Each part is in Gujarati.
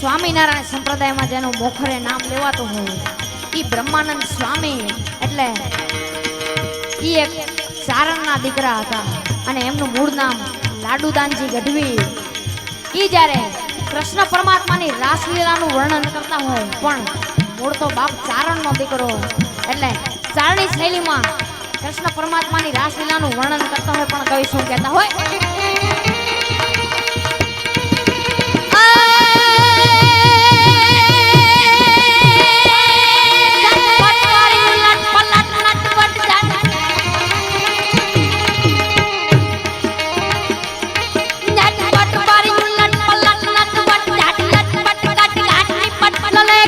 સ્વામિનારાયણ સંપ્રદાયમાં જેનું મોખરે નામ લેવાતું હોય એ બ્રહ્માનંદ સ્વામી. એટલે ઈ એક સારણના દીકરા હતા અને એમનું મૂળ નામ લાડુદાનજી ગઢવી. એ જ્યારે કૃષ્ણ પરમાત્માની રાસલીલાનું વર્ણન કરતા હોય, પણ મૂળ તો બાપ ચારણનો દીકરો. એટલે ચારણી શૈલીમાં કૃષ્ણ પરમાત્માની રાસલીલાનું વર્ણન કરતા હોય, પણ કવિ શું કહેતા હોય?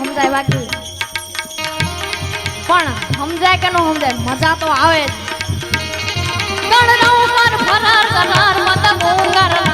સમજાય બાકી. પણ સમજાય કે ન સમજાય, મજા તો આવે જ. ગણના પર ફરાર કરાર મત ગોંગર